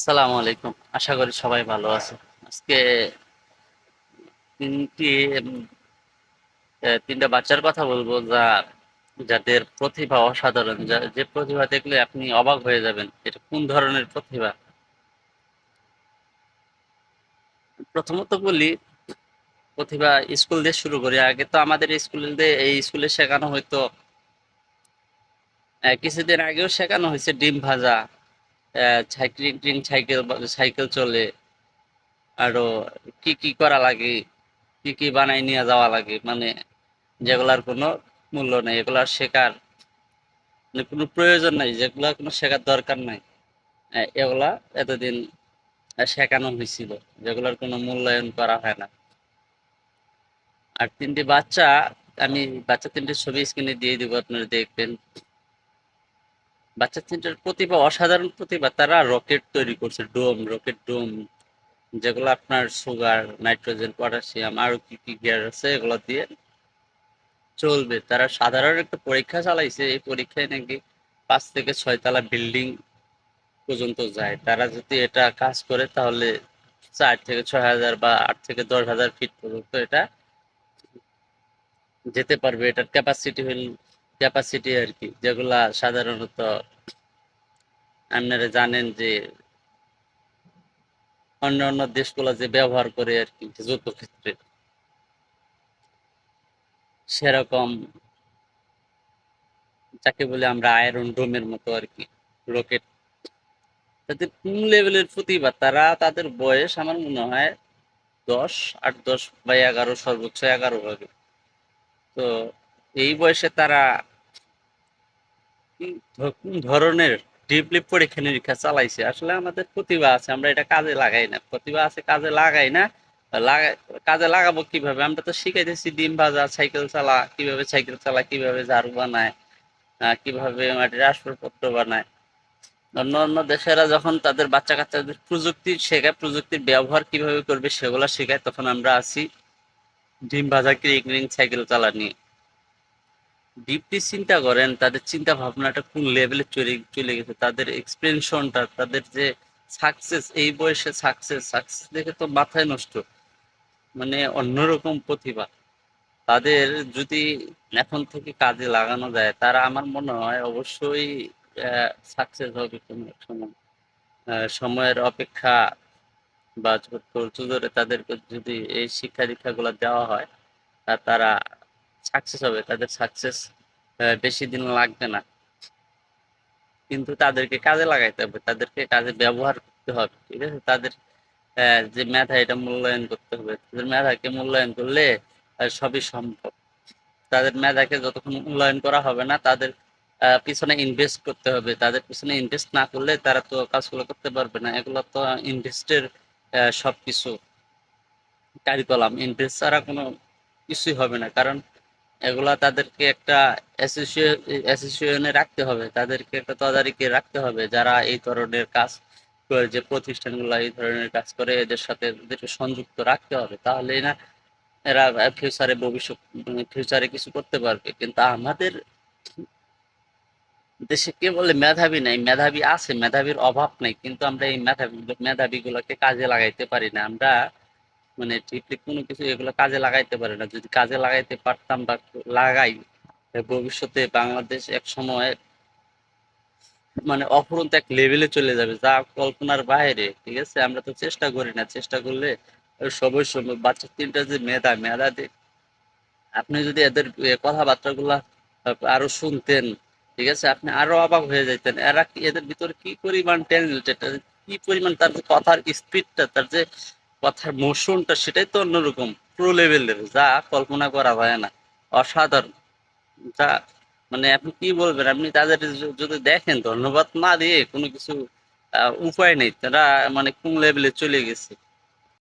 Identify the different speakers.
Speaker 1: আসসালামু আলাইকুম। আশা করি সবাই ভালো আছে আজকে তিনটি তিনটা বাচ্চার কথা বলব যা, যাদের প্রতিভা অসাধারণ। যা, যে প্রতিভা দেখলে আপনি অবাক হয়ে যাবেন, এটা কোন ধরনের প্রতিভা? প্রথমত বলি, প্রতিভা স্কুল দিয়ে শুরু করি। আগে তো আমাদের স্কুল দিয়ে, এই স্কুলে শেখানো হয়তো কিছুদিন আগেও শেখানো হয়েছে ডিম ভাজা। সাইক্লিং সাইকেল সাইকেল চলে। আরও কি কি করা লাগে, কি কি বানাই নিয়ে যাওয়া লাগে মানে যেগুলার কোনো মূল্য নেই এগুলার শেখার মানে কোনো প্রয়োজন নাই, যেগুলা কোনো শেখার দরকার নাই। এগুলা এতদিন শেখানো হয়েছিল, যেগুলার কোনো মূল্যায়ন করা হয় না। আর তিনটি বাচ্চা, আমি বাচ্চা তিনটি ছবি স্ক্রিনে দিয়ে দিব, আপনারা দেখবেন। বাচ্চা তিনটার প্রতিভা অসাধারণ প্রতিভা তারা রকেট তৈরি করছে, ডোম, রকেট ডোম, যেগুলো আপনার সুগার, নাইট্রোজেন, পটাশিয়াম, আরও কি কি গিয়ার আছে এগুলো দিয়ে চলবে। তারা সাধারণ একটা পরীক্ষা চালাইছে, এই পরীক্ষায় নাকি পাঁচ থেকে ছয় তলা বিল্ডিং পর্যন্ত যায়। তারা যদি এটা কাজ করে তাহলে চার থেকে ছয় হাজার বা আট থেকে দশ হাজার ফিট পর্যন্ত এটা যেতে পারবে। এটার ক্যাপাসিটি হল ক্যাপাসিটি আর কি, যেগুলা সাধারণত আপনারা জানেন যে অন্য অন্য দেশগুলো যে ব্যবহার করে আর কি যুদ্ধ ক্ষেত্রে। সেরকম যাকে বলে আমরা আয়রন ডোমের মতো আর কি রকেট তাদের কোন লেভেলের প্রতিভা? তারা তাদের বয়স আমার মনে হয় দশ, আট, দশ বা এগারো, সর্বোচ্চ এগারো হবে। তো এই বয়সে তারা ধরনের ডিপলি পরীক্ষা নিরীক্ষা চালাইছে। আসলে আমাদের প্রতিভা আছে, আমরা এটা কাজে লাগাই না। প্রতিভা আছে, কাজে লাগাই না। কাজে লাগাবো কীভাবে? আমরা তো শিখাইতেছি ডিম ভাজা, সাইকেল চালা, কীভাবে সাইকেল চালা, কীভাবে ঝাড়ু বানায় কীভাবে মাটির আসবাবপত্র বানায়। অন্য অন্য দেশেরা যখন তাদের বাচ্চা কাচ্চাদের প্রযুক্তি শেখায়, প্রযুক্তির ব্যবহার কীভাবে করবে সেগুলো শেখায়, তখন আমরা আছি ডিম ভাজা ক্রিং, সাইকেল চালা নিয়ে। ডিপলি চিন্তা করেন তাদের চিন্তা ভাবনাটা কোন লেভেলে চলে চলে গেছে তাদের এক্সপেনশনটা তাদের যে সাকসেস এই বয়সে সাকসেস সাকসেস দেখে তো মাথায় নষ্ট মানে অন্যরকম প্রতিভা তাদের যদি এখন থেকে কাজে লাগানো যায় তারা আমার মনে হয় অবশ্যই সাকসেস হবে কোনো এক সময় সময়ের অপেক্ষা বা ধৈর্য ধরে তাদেরকে যদি এই শিক্ষা দীক্ষাগুলো দেওয়া হয় তারা সাকসেস হবে, তাদের সাকসেস বেশি দিন লাগবে না। কিন্তু তাদেরকে কাজে লাগাইতে হবে, তাদেরকে কাজে ব্যবহার করতে হবে, ঠিক আছে? তাদের যে মেধা, এটা মূল্যায়ন করতে হবে। তাদের মেধাকে মূল্যায়ন করলে সবই সম্ভব। তাদের মেধাকে যতক্ষণ মূল্যায়ন করা হবে না, তাদের পিছনে ইনভেস্ট করতে হবে। তাদের পিছনে ইনভেস্ট না করলে, তারা তো কাজগুলো করতে পারবে না। এগুলো তো ইনভেস্টের সবকিছু। কারিকলাম ইনভেস্ট ছাড়া কোনো কিছুই হবে না। কারণ এগুলা তাদেরকে একটা অ্যাসোসিয়েশনে রাখতে হবে। তাদেরকে একটা তদারকি রাখতে হবে যারা এই ধরনের কাজ করে, যে প্রতিষ্ঠানগুলো এই ধরনের কাজ করে, এদের সাথে এদেরকে সংযুক্ত রাখতে হবে। তাহলে না, এরা ফিউচারে ভবিষ্যৎ ফিউচারে কিছু করতে পারবে। কিন্তু আমাদের দেশে কে বলে মেধাবী নাই, মেধাবী আছে, মেধাবীর অভাব নাই। কিন্তু আমরা এই মেধাবী মেধাবী গুলোকে কাজে লাগাইতে পারি না। আমরা মানে ডিপলি কোনো কিছু এগুলো কাজে লাগাইতে পারে না। যদি কাজে লাগাইতে পারতাম বা লাগাই ভবিষ্যতে বাংলাদেশ এক সময় মানে অফুরন্ত এক লেভেলে চলে যাবে, যা কল্পনার বাইরে, ঠিক আছে? আমরা তো চেষ্টা করি না। চেষ্টা করলে সবই সম্ভব। বাচ্চা তিনটা যে মেধা মেধা আপনি যদি এদের এ কথাবার্তা গুলা আরও শুনতেন, ঠিক আছে? আপনি আরও অবাক হয়ে যেতেন এরা এদের ভিতরে কি পরিমাণ ট্যালেন্টেড কি পরিমাণ তার যে কথার স্পিডটা তার যে কথার মোশনটা সেটাই তো অন্যরকম। প্রো লেভেলের যা কল্পনা করা হয় না। অসাধারণ। যা মানে আপনি কি বলবেন? আপনি তাদের যদি দেখেন, ধন্যবাদ না দিয়ে কোনো কিছু উপায় নেই, তারা মানে কোন লেভেলে চলে গেছে।